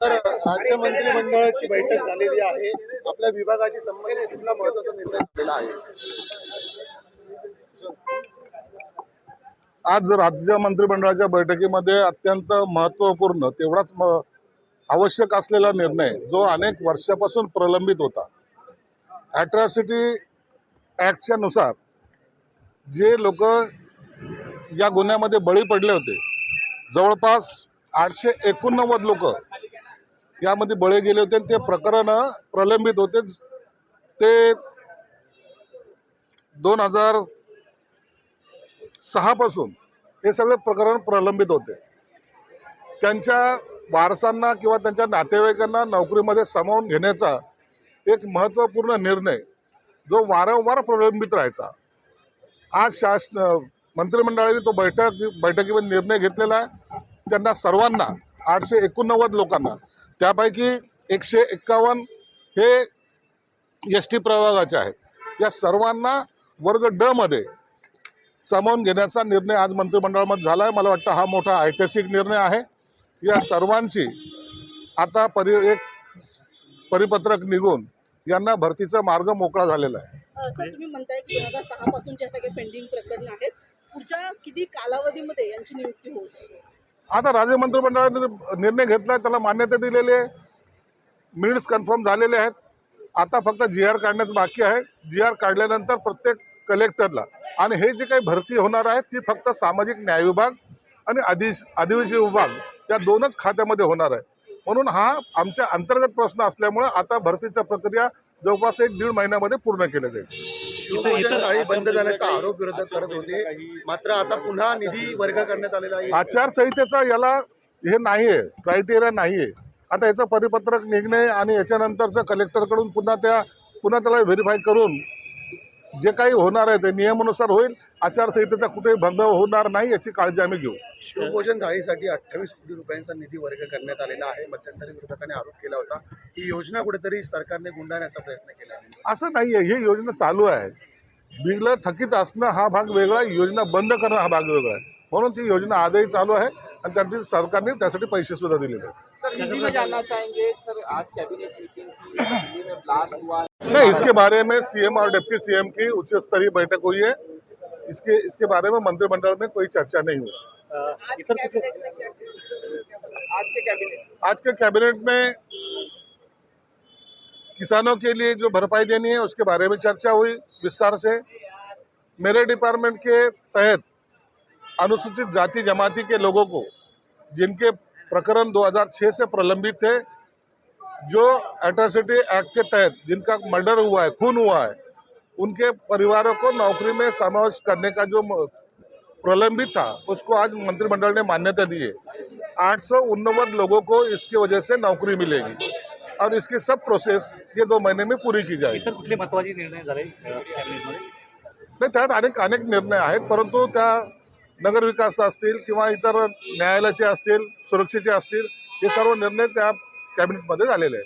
तर राज्य मंत्रिमंडळाची बैठक झालेली आहे. आपल्या विभागाची संबंधित कुठला महत्त्वाचा निर्णय झालेला आहे? आज राज्य मंत्रिमंडळाच्या बैठकीमध्ये अत्यंत महत्त्वपूर्ण तेवढाच आवश्यक असलेला निर्णय जो अनेक वर्षापासून प्रलंबित होता. ॲट्रॉसिटी ॲक्टच्या नुसार जे लोक या गुन्ह्यामध्ये बळी पडले होते जवळपास आठशे एकोणनव्वद लोक यामध्ये बळे गेले होते आणि ते प्रकरण प्रलंबित होते. ते दोन हजार सहापासून हे सगळे प्रकरण प्रलंबित होते. त्यांच्या वारसांना किंवा त्यांच्या नातेवाईकांना नोकरीमध्ये सामावून घेण्याचा एक महत्त्वपूर्ण निर्णय जो वारंवार प्रलंबित राहायचा. आज शासन मंत्रिमंडळाने तो बैठक बैठकीमध्ये निर्णय घेतलेला आहे. त्यांना सर्वांना आठशे एकोणनव्वद लोकांना त्यापैकी एकशे एक्कावन्न हे एस टी प्रभागाचे आहेत. या सर्वांना वर्ग ड मध्ये सामावून घेण्याचा निर्णय आज मंत्रिमंडळामध्ये झाला आहे मला वाटतं हा मोठा ऐतिहासिक निर्णय आहे. या सर्वांची आता परि एक परिपत्रक निघून यांना भरतीचा मार्ग मोकळा झालेला आहे. तुम्ही म्हणताय की दोन हजार सहा पासून सगळे पेंडिंग प्रकरण आहेत पुढच्या किती कालावधीमध्ये यांची नियुक्ती होईल? आता राज्य मंत्रिमंडळाने निर्णय घेतला आहे त्याला मान्यता दिलेली आहे. मिनिट्स कन्फर्म झालेले आहेत. आता फक्त जी आर काढण्याचं बाकी आहे. जी आर काढल्यानंतर प्रत्येक कलेक्टरला आणि हे जे काही भरती होणार आहे ती फक्त सामाजिक न्याय विभाग आणि अधिश आदिवासी विभाग या दोनच खात्यामध्ये होणार आहे. म्हणून हा आमच्या अंतर्गत प्रश्न असल्यामुळे आता भरतीचा प्रक्रिया जवळपास एक दीड महिन्यामध्ये पूर्ण केली जाईल. बंद झाल्याचा आरोप विरोधक करत होते. मात्र आता पुन्हा निधी वर्ग करण्यात आलेला आहे. आचारसंहितेचा याला हे नाही आहे क्रायटेरिया नाही आहे आता याचं परिपत्रक निघणे आणि याच्यानंतरचं कलेक्टरकडून पुन्हा त्या पुन्हा त्याला व्हेरीफाय करून जे काही होणार आहे ते नियमानुसार होईल. आचारसंहितेचा कुठेही भंग होणार नाही याची काळजी आम्ही घेऊ. शिवभोजन थाळीसाठी अठ्ठावीस कोटी रुपयांचा निधी वर्ग करण्यात आलेला आहे. मध्यंतरी विरोधकांनी आरोप केला होता ही योजना कुठेतरी सरकारने गुंडाळण्याचा प्रयत्न केला आहे. असं नाही आहे ही योजना चालू आहे. बिल थकीत असणं हा भाग वेगळा योजना बंद करणं हा भाग वेगळा आहे. म्हणून ती योजना आजही चालू आहे आणि त्यासाठी सरकारने त्यासाठी पैसे सुद्धा दिलेले आहेत. ब्लास्ट हुआ नहीं इसके बारे में सीएम और डिप्टी सीएम की उच्च स्तरीय बैठक हुई है। इसके इसके बारे में मंत्रिमंडल में कोई चर्चा नहीं हुई। आज के कैबिनेट आज के कैबिनेट में। किसानों के लिए जो भरपाई देनी है उसके बारे में चर्चा हुई विस्तार से। मेरे डिपार्टमेंट के तहत अनुसूचित जाति जमाती के लोगों को जिनके प्रकरण 2006 से प्रलंबित थे जो एट्रोसिटी एक्ट के तहत जिनका मर्डर हुआ है खून हुआ है उनके परिवारों को नौकरी में समावेश करने का जो प्रलंबित था उसको आज मंत्रिमंडल ने मान्यता दी है। आठ सौ लोगों को इसकी वजह से नौकरी मिलेगी और इसकी सब प्रोसेस ये दो महीने में पूरी की जाएगी। कुठले महत्वाचे निर्णय झाले कॅबिनेटमध्ये नाही त्यात अनेक अनेक निर्णय आहेत परंतु त्या नगरविकास असतील किंवा इतर न्यायालयाचे असतील सुरक्षेचे असतील हे सर्व निर्णय त्या कॅबिनेटमध्ये झालेलं आहे.